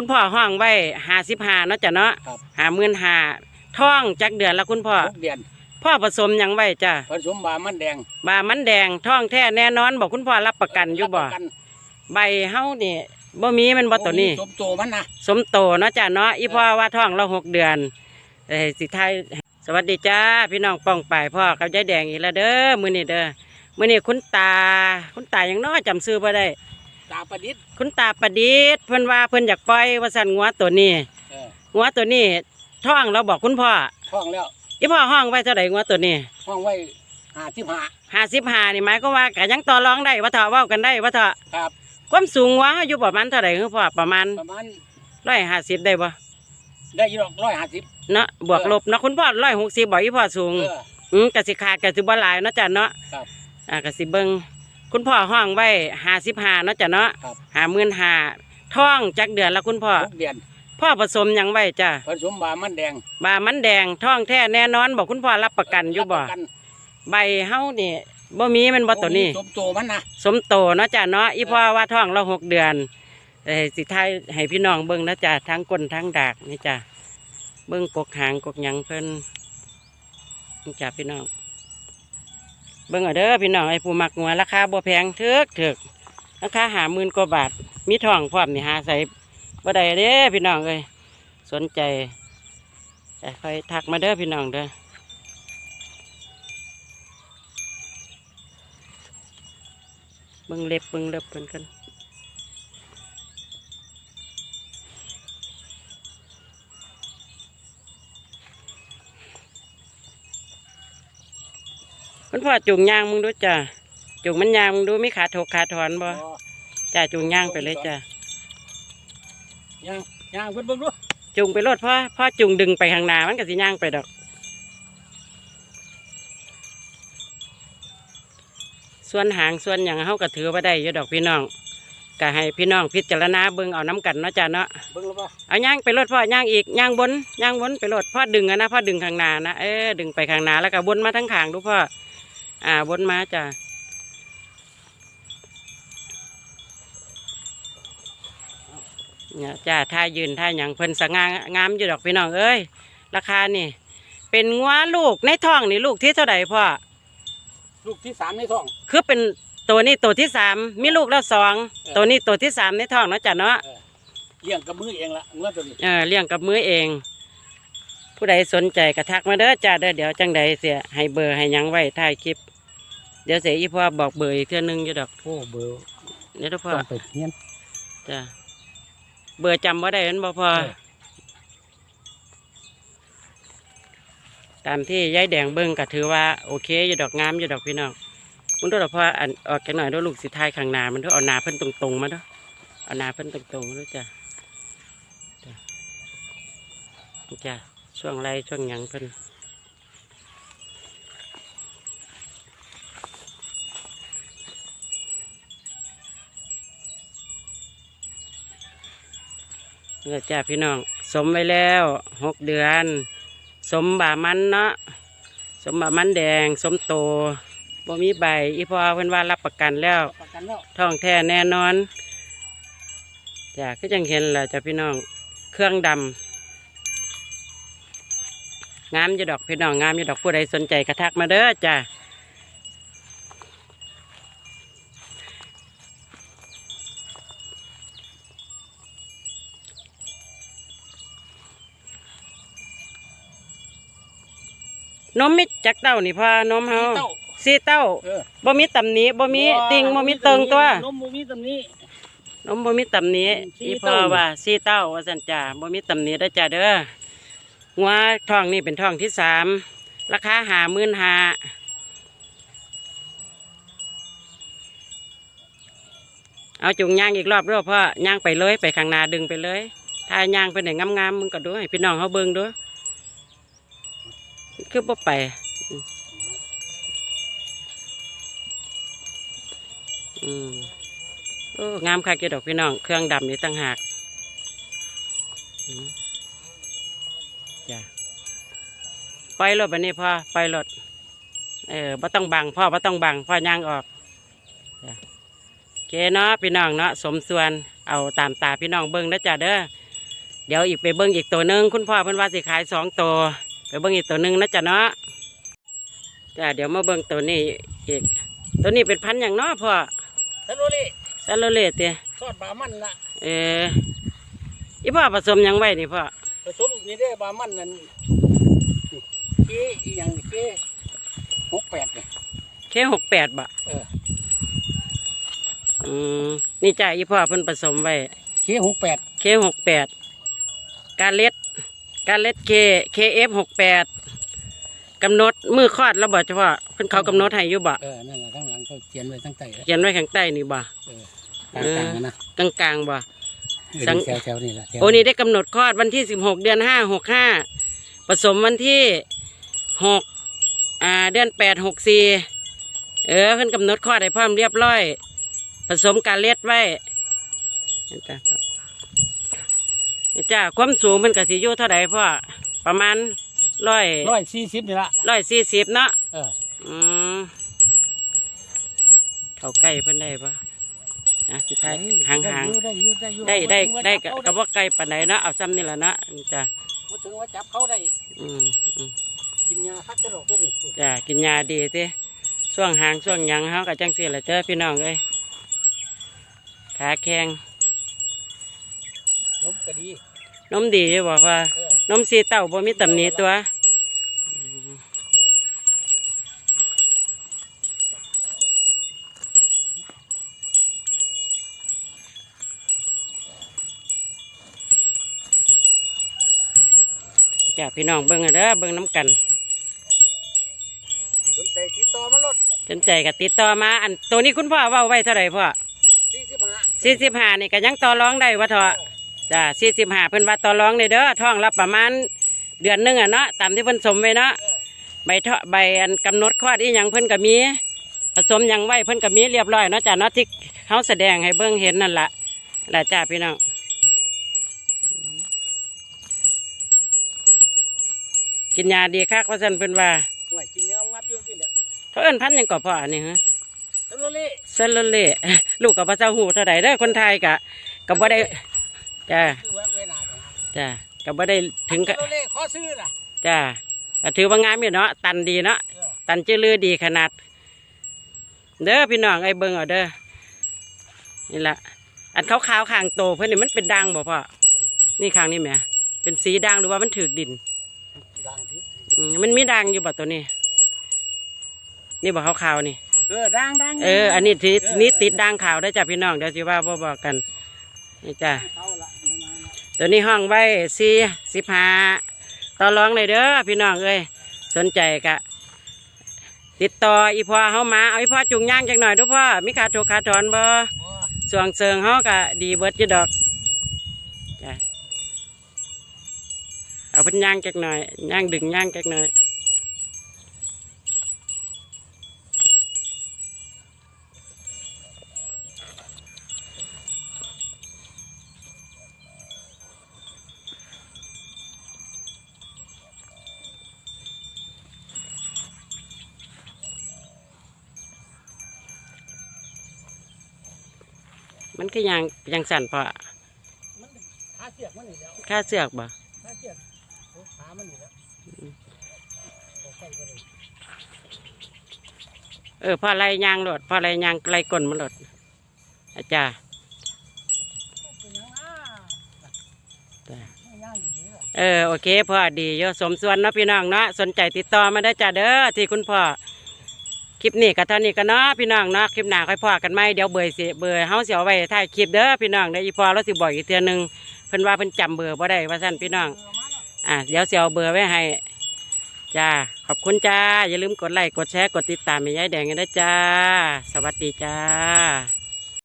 คุณพ่อห้องไว้ห้าสิบห้าเนาะจ้ะเนาะครับห้าหมื่นห้าท่องจักเดือนละคุณพ่อ หกเดือนพ่อผสมหยังไว้จ้ะผสมบามันแดงบามันแดงท่องแท้แน่นอนบอกคุณพ่อรับประกันอยู่บ่รับประกันใบเฮานี่บ่มีแมันบ่ตัวนี้ สมโตมันนะสมโตเนาะจ้ะเนาะอีพ่อว่าท้องเราหกเดือนเอ้ยสิไทายสวัสดีจ้าพี่น้องป้องป่ายพ่อกับยายแดงอีกแล้วเด้อมื้อนี้เด้อมื้อนี้คุณตา คุณตายังน้อยจำชื่อบ่ได้ ตาประดิษฐ์คุณตาประดิษฐ์เพิ่นว่าเพิ่นอยากปล่อยว่าสั่นงัวตัวนี้เอองัวตัวนี้ท้องเราบอกคุณพ่อห้องแล้วอีพ่อห้องไว้เท่าไหร่งัวตัวนี้ห้องไว้ห้าสิบห้าห้าสิบห้านี่หมายก็มว่าก็ยังต่อรองได้ว่าเถอะเว้ากันได้ว่าเถอะครับความสูงงัวเฮาอยู่ประมาณเท่าไหร่คือพ่อประมาณประมาณร้อยห้าสิบได้บ่ได้อยี่ดอกร้อยห้าสิบเนาะบวกลบเนาะคุณพ่อร้อยหกสิบบอกอีพ่อสูงเออ อืมกสิขาดกสิบ่หลายเนาะจ้ะเนาะครับ อ่ากสิเบิง คุณพ่อห้องไว้ห้าสิบห้าเนาะจ้ะเนาะครับห้าหมื่นห้าท่องจักเดือนละคุณพ่อ หกเดือนพ่อผสมหยังไว้จ้ะผสมบามันแดงบามันแดงท่องแท้แน่นอนบอกคุณพ่อรับประกันอยู่บ่รับประกันใบเฮานี่บ่มีแมันบ่ตัวนี้ สมโตมันนะสมโตเนาะจ้ะเนาะอีพ่อว่าท้องเราหกเดือนเอ้ยสิทายให้พี่น้องเบิ่งนะจ้ะทั้งก้นทั้งดากนี่จ้ะเบิ่งกกหางกกหยังเพิ่นนี่จ้ะพี่น้อง เบิ่งเอาเด้อพี่น้องไอ้ผู้มักงัวราคาบัวแพงเถือกเถิกราคาหาหมื่นกว่าบาท มีทองพร้อมนี่หาใส่บ่ได้เด้อพี่น้องเอ้ยสนใจแต่ค่อยทักมาเด้อพี่น้องเด้อเบิ่งเล็บเบิ่งเล็บเพิ่นกัน คุณพ่อจุงยางมึงดูจ้ะจุงมันยางมึงดูมีขาถกขาถอนบ่อ๋อจ้าจุงยางไปเลยจ้ะย่างย่างเพิ่นเบิ่งดูจุงไปรถพ่อพ่อจุงดึงไปข้างหน้ามันก็สิย่างไปดอก ส่วนหางส่วนอย่างเฮาก็ถือว่าได้อยู่ดอกพี่น้องก็ให้พี่น้องพิจารณาเบิ่งเอาน้กันเนาะจ้าเนาะเบิ่งแล้วป่ะเอาย่างไปรถพ่อย่างอีกย่างบนย่างบนไปรถพ่อดึงอะนะพ่อดึงข้างหน้านะเออดึงไปข้างหน้าแล้วก็บนมาทั้งข้างดูพ่อ อ่าบนมาจ้าเนี่ยจ้าท่ายืนท่าหยังเพิ่นสง่างามอยู่ดอกพี่น้องเอ้ย ราคานี่ เป็นงัวลูกในท้องนี่ลูกที่เท่าไหร่พ่อ ลูกที่สามในท้อง คือเป็นตัวนี้ตัวที่สามมีลูกแล้วสองเออตัวนี้ตัวที่สามในท้องเนาะจ้ะเนาะเออเลี้ยงกับมือเองละเมื่อตัวนี้ เออเลี้ยงกับมือเอง ผู้ใดสนใจกระทักมาเด้อจ้าเด้อเดี๋ยวจังใดเสียให้เบอร์ให้หยังไว้ท้ายคลิป เดี๋ยวเสียอีพ่อบอกเบอร์อีกเทื่อนึงอยู่ดอกโอ้เบอร์เดี๋ยวเด้อพ่อต้องไปเฮียน จ้าเบอร์จำว่าได้เห็นบ่พ่อเออ ตามที่ยายแดงเบิ้งก็ถือว่าโอเคอยู่ดอกงามอยู่ดอกพี่น้องมันด้วยพ่ออันออกกันหน่อยด้วยลูกสิทายข้างหน้ามันด้วยเอาหน้าเพิ่นตรงๆมาด้วยเอาหน้าเพิ่นตรงๆมาด้วยจ้ะจ้ะจ้ะ ช่วงไรช่วงหยังเพิ่นเนี่ยจ้ะพี่น้อง สมไว้แล้วหกเดือน สมบามันเนาะสมบามันแดง สมโตบ่มีใบ อีพอเพิ่นว่ารับประกันแล้ว ประกันแล้วท้องแท้แน่นอนจ้ะก็จังเห็นแหละจ้ะพี่น้อง เครื่องดำ งามอยู่ดอกพี่น้องงามอยู่ดอกผู้ใดสนใจกระทักมาเด้อจ้ะนมมิจักเต้านี่พ่อนมเฮาเต้าสีเต้าเออ บ่มีตำหนิบ่มีติ่งบ่มีเติงตัวนมบ่มีตำหนี้ นมบ่มีตำหนิสีอีพ่อเต้า ว่าสีเต้าว่าสันจ่าบ่มีตำหนิเด้อจ้าเด้อ งัวทองนี่เป็นทองที่สามราคาหามื่นหาเอาจุงย่างอีกรอบเด้อพ่อย่างไปเลยไปข้างนาดึงไปเลย ถ้าย่างไปไหนงามๆมึงก็ดูให้พี่น้องเขาเบิ่งดูคือบ่ไปอืมอืมโอ้งามค่ะเกดอกพี่น้อง เครื่องดำนี่ตั้งหาก อืม จ้ะไปรถบันนี้พ่อไปรถเออบ่ต้องบังพ่อบ่ต้องบังพ่อย่างออกจ้ะโอเคเนาะพี่น้องเนาะสมส่วนเอาตามตาพี่น้องเบิ้งนะจ้ะเด้อเดี๋ยวอีกไปเบิ้งอีกตัวหนึ่งคุณพ่อเพิ่นว่าสิขายสองตัวไปเบิ้งอีกตัวหนึ่งนะจ๊ะเนาะจ้ะเดี๋ยวมาเบิ้งตัวนี้อีก ตัวนี้เป็นพันธุ์อย่างเนาะพ่อท่านโรลี่ซาโลเลตเตียทอดบามันละเอออีพ่อผสมหยังไว้นี่พ่อผ สมนี่ได้บามันนั่นเก้อีหยังนี่เก้หกแปดเนี่ยเคหกแปดบะเออ อืมนี่จ้ะอีพ่อเพิ่นผสมไว้เก้หกแปดเคหกแปด การเล็ด การเล็ดเคเคเอฟหกแปดกำหนดมือคลอดแล้วบ่เฉพาะเพิ่นเขากำหนดให้อยู่บ่เออนั่นแหละทั้งหลังเขาเขียนไว้ทั้งใต้เขียนไว้ข้างใต้นี่บ่กลางๆอะนะกลางกลางๆบ่เออ สังแถวแถวๆนี่แหละแถวโอ้นี่ได้กำหนดคลอดวันที่สิบหกเดือนห้าหกห้าผสมวันที่หกอ่าเดือนแปดหกสี่เออเพิ่นกำหนดคลอดให้พร้อมเรียบร้อย ผสมการเล็ดไว้นี่จ้ะนี่จ้าความสูงมันก็สิอยู่เท่าไหร่พ่อประมาณร้อยร้อยสี่สิบนี่ละร้อยสี่สิบเนาะเอออืมเข้าใกล้เพิ่นได้ปะ อะสิท้ายห่างห่างได้อยู่ได้อยู่ๆได้ได้บ่ได้ถึงกับว่าจับเขาว่าไกลปานไหนเนาะเอาซ้ำนี่แหละเนาะนี่จ้ะบ่ถึงว่าจับเขาได้ อืมอืมกินยาพักตลอดเพื่อนนี่จ้ะกินยาดีติช่วงหางช่วงหยังเฮาก็จังซี่แหละเจ้อพี่น้องเอ้ยขาแข็งนมก็ดีนมดีอยู่บอกว่าเออนมสีเต้าบ่มีตำหนิตัว จ้ะพี่น้องเบิ่งเอาเด้อเบิ่งน้ำกันสนใจติดต่อมาลดสนใจก็ติดต่อมา อันตัวนี้คุณพ่อเว้าไว้เท่าไหร่พ่อสี่สิบห้าสี่สิบห้านี่ก็ยังต่อรองได้วะเถอะจ้ะสี่สิบห้าเพิ่นว่าต่อรองได้เด้อท้องรับประมาณเดือนหนึงอะเนาะตามที่เพิ่นสมไว้เนาะเออใบเถาะใบอันกำหนดคลอดอีหยังเพิ่นก็มี ผสมหยังไว้เพิ่นก็มีเรียบร้อยเนาะจ้ะเนาะที่เขาแสดงให้เบิ่งเห็นนั่นล่ะล่ะจ้าพี่น้อง กินยาดีคักว่าซั่นเพิ่นว่าห่วยกินเนื้องับอยู่ที่เหลือเขาเอิ้นพันธุ์หยังก็พ่ออันนี้ฮะท่านโรลี่เซลลูเลตลูกกับพระเจ้าหูเท่าใดเด้อคนไทยกะก็บ่ได้จ้าคือว่าเวลาเนี่ยจ้าก็บ่ได้ถึงท่ากับนโรลี่ขอซื้อล่ะจ้าก็ถือว่างามอยู่เนาะตันดีเนาะ เออตันจื้อลือดีขนาด เด้อพี่น้องไอ้เบิ่งเอาเด้อนี่ละอันขาวๆข้างโตเพิ่นนี่มันเป็นด่างบ่พ่อนี่ข้างนี่แหมเป็นสีด่างหรือว่ามันถือดินดังที่อื มมันมีด่างอยู่บ่ตัวนี้ นี่บ่ขาวๆนี่ เออดังดังเออ อันนี้ที่นี่ติดด่างขาวได้อจ้ะพี่น้องเดี๋ยวสิว่าบ่บอกกัน นี่จ้ะเขาละไม่มาละตัวนี้ห้องไว้สี่สิบห้าต่อรองเลยเด้อพี่น้องเอ้ยสนใจกะ ติดต่ออีพ่อเฮามาเอาอีพ่อจุงย่างจักหน่อยเดูพ่อมีขาถูกขาถอนบ่บ่สวงเซิงเฮากะดีเบิดอยู่ดอกจ้ะ เอาเพิ่นย่างจักหน่อยย่างดึงย่างจักหน่อยมันคือย่างย่างสั่นพ่อมันขาเสียกมันนี่แล้วค่าเสือกบ่ ขาเสียกโอ้ขา มันนี่แล้วเออพอไรยางโลดพอไรยางไรก้นมันโลดอาจารย์เออโอเคพ่อดีโยสมส่วนเนาะพี่น้องเนาะสนใจติดต่อมาได้จ้าเด้อที่คุณพ่อคลิปนี้ก็เท่านี้ก็เนาะพี่น้องเนาะคลิปหน้าค่อยพ่อกันไหมเดี๋ยวเบอร์สิเบอร์เฮาเสิเอาไว้ถ่ายคลิปเด้อพี่น้องเดี๋ยวอีพ่อเราสิบอกอีกเทือนึงเพิ่นว่าเพิ่นจำเบอร์บ่ได้ว่าซั่นพี่น้อง อะเดี๋ยวสิเอาเบอร์ไว้ให้จ้าขอบคุณจ้า อย่าลืมกดไลค์กดแชร์กดติดตามแม่ยายแดงกันนะจ้า สวัสดีจ้า